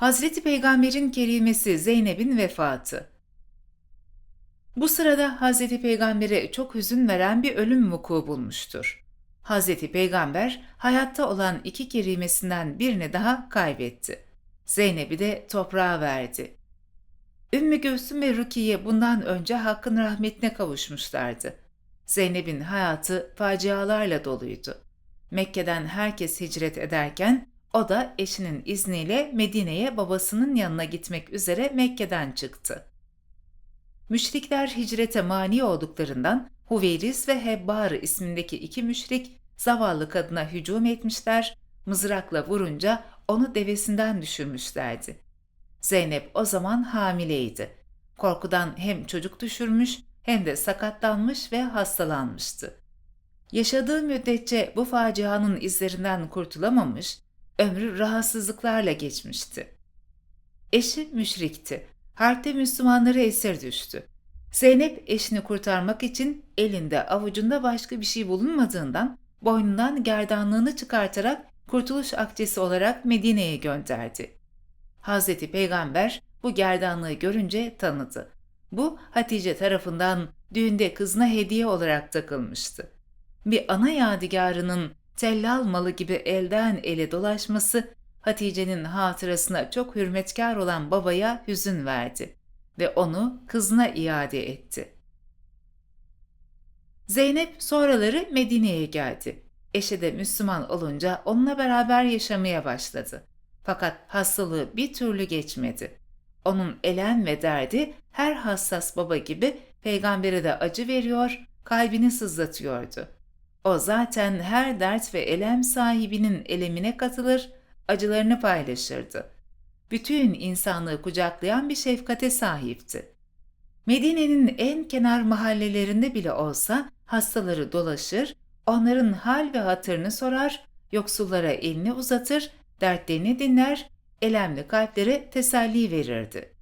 Hazreti Peygamber'in kerimesi Zeynep'in vefatı. Bu sırada Hazreti Peygamber'e çok hüzün veren bir ölüm vuku bulmuştur. Hazreti Peygamber hayatta olan iki kerimesinden birini daha kaybetti. Zeynep'i de toprağa verdi. Ümmü Gülsüm ve Rukiye bundan önce Hakk'ın rahmetine kavuşmuşlardı. Zeynep'in hayatı facialarla doluydu. Mekke'den herkes hicret ederken o da eşinin izniyle Medine'ye babasının yanına gitmek üzere Mekke'den çıktı. Müşrikler hicrete mani olduklarından Huveyris ve Hebbar ismindeki iki müşrik zavallı kadına hücum etmişler, mızrakla vurunca onu devesinden düşürmüşlerdi. Zeynep o zaman hamileydi. Korkudan hem çocuk düşürmüş hem de sakatlanmış ve hastalanmıştı. Yaşadığı müddetçe bu facianın izlerinden kurtulamamış, ömrü rahatsızlıklarla geçmişti. Eşi müşrikti. Harpte Müslümanlara esir düştü. Zeynep eşini kurtarmak için elinde avucunda başka bir şey bulunmadığından boynundan gerdanlığını çıkartarak kurtuluş akçesi olarak Medine'ye gönderdi. Hazreti Peygamber bu gerdanlığı görünce tanıdı. Bu Hatice tarafından düğünde kızına hediye olarak takılmıştı. Bir ana yadigarının tellal malı gibi elden ele dolaşması Hatice'nin hatırasına çok hürmetkar olan babaya hüzün verdi ve onu kızına iade etti. Zeynep sonraları Medine'ye geldi. Eşi de Müslüman olunca onunla beraber yaşamaya başladı. Fakat hastalığı bir türlü geçmedi. Onun elem ve derdi her hassas baba gibi peygambere de acı veriyor, kalbini sızlatıyordu. O zaten her dert ve elem sahibinin elemine katılır, acılarını paylaşırdı. Bütün insanlığı kucaklayan bir şefkate sahipti. Medine'nin en kenar mahallelerinde bile olsa hastaları dolaşır, onların hal ve hatırını sorar, yoksullara elini uzatır, dertlerini dinler, elemli kalplere teselli verirdi.